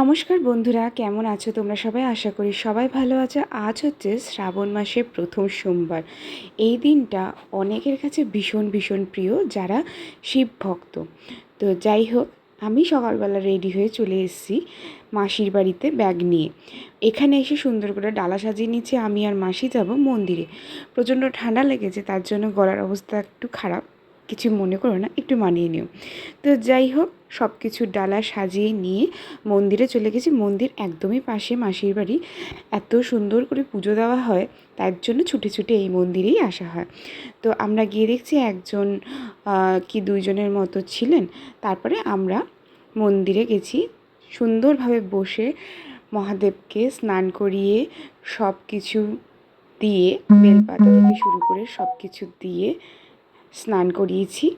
নমস্কার বন্ধুরা, কেমন আছো তোমরা সবাই? আশা করি সবাই ভালো আছো। আজ হচ্ছে শ্রাবণ মাসের প্রথম সোমবার। এই দিনটা অনেকের কাছে ভীষণ ভীষণ প্রিয়, যারা শিব ভক্ত। তো যাই হোক, আমি সকালবেলা রেডি হয়ে চলে এসেছি মাসির বাড়িতে ব্যাগ নিয়ে। এখানে এসে সুন্দর করে ডালা সাজিয়ে নিচ্ছে, আমি আর মাসি যাব মন্দিরে। প্রচণ্ড ঠান্ডা লেগেছে, তার জন্য গলার অবস্থা একটু খারাপ। কিছু মনে করো না, একটু মানিয়ে নিও। তো যাই হোক সব কিছু ডালা সাজিয়ে নিয়ে মন্দিরে চলে গেছি। মন্দির একদমই পাশে মাসির বাড়ি। এত সুন্দর করে পুজো দেওয়া হয়, তার জন্য ছুটে ছুটে এই মন্দিরেই আসা হয়। তো আমরা গিয়ে দেখছি একজন কি দুইজনের মতো ছিলেন। তারপরে আমরা মন্দিরে গেছি। সুন্দরভাবে বসে মহাদেবকে স্নান করিয়ে সব কিছু দিয়ে বেলপাতা থেকে শুরু করে সব কিছু দিয়ে স্নান করিয়েছি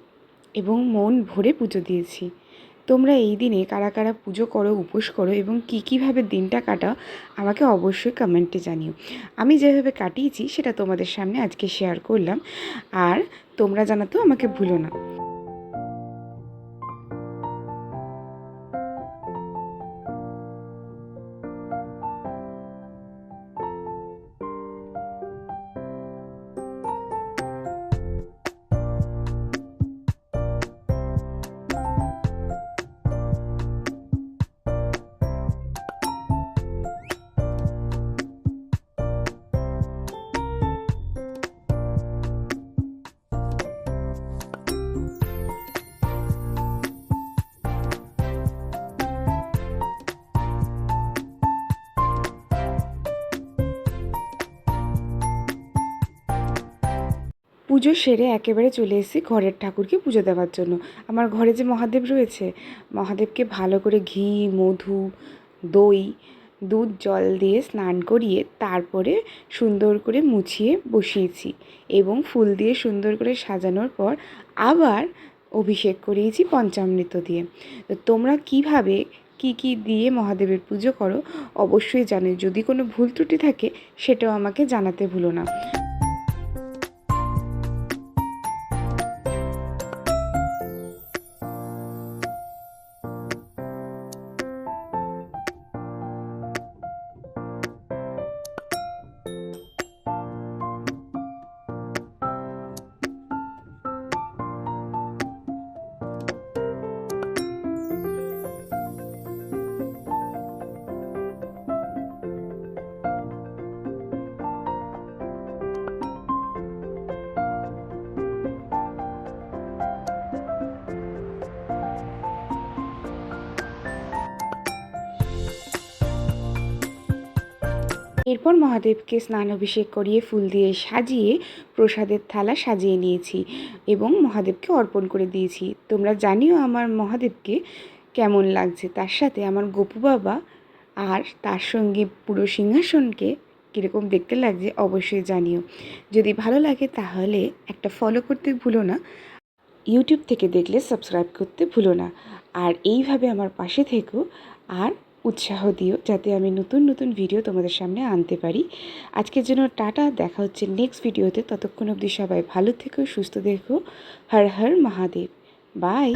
এবং মন ভরে পুজো দিয়েছি। তোমরা এই দিনে কারা কারা পুজো করো, উপোস করো এবং কী কীভাবে দিনটা কাটাও আমাকে অবশ্যই কমেন্টে জানিও। আমি যেভাবে কাটিয়েছি সেটা তোমাদের সামনে আজকে শেয়ার করলাম। আর তোমরা জানাতেও আমাকে ভুলো না। পুজো সেরে একেবারে চলে এসেছি ঘরের ঠাকুরকে পুজো দেওয়ার জন্য। আমার ঘরে যে মহাদেব রয়েছে, মহাদেবকে ভালো করে ঘি, মধু, দই, দুধ, জল দিয়ে স্নান করিয়ে তারপরে সুন্দর করে মুছিয়ে বসিয়েছি এবং ফুল দিয়ে সুন্দর করে সাজানোর পর আবার অভিষেক করিয়েছি পঞ্চামৃত দিয়ে। তো তোমরা কীভাবে, কি কি দিয়ে মহাদেবের পুজো করো, অবশ্যই জানো যদি কোনো ভুল ত্রুটি থাকে, সেটাও আমাকে জানাতে ভুলো না। এরপর মহাদেবকে স্নান অভিষেক করিয়ে ফুল দিয়ে সাজিয়ে প্রসাদের থালা সাজিয়ে নিয়েছি এবং মহাদেবকে অর্পণ করে দিয়েছি। তোমরা জানিও আমার মহাদেবকে কেমন লাগছে। তার সাথে আমার গোপু বাবা আর তার সঙ্গে পুরো সিংহাসনকে কীরকম দেখতে লাগছে অবশ্যই জানিও। যদি ভালো লাগে তাহলে একটা ফলো করতে ভুলো না। ইউটিউব থেকে দেখলে সাবস্ক্রাইব করতে ভুলো না। আর এইভাবে আমার পাশে থেকো। আর উৎসাহ দিও যাতে আমি নতুন নতুন ভিডিও তোমাদের সামনে আনতে পারি। আজকের জন্য টাটা, দেখা হচ্ছে নেক্সট ভিডিওতে ততক্ষণ অবধি সবাই ভালো থেকো, সুস্থ দেখো হর হর মহাদেব। বাই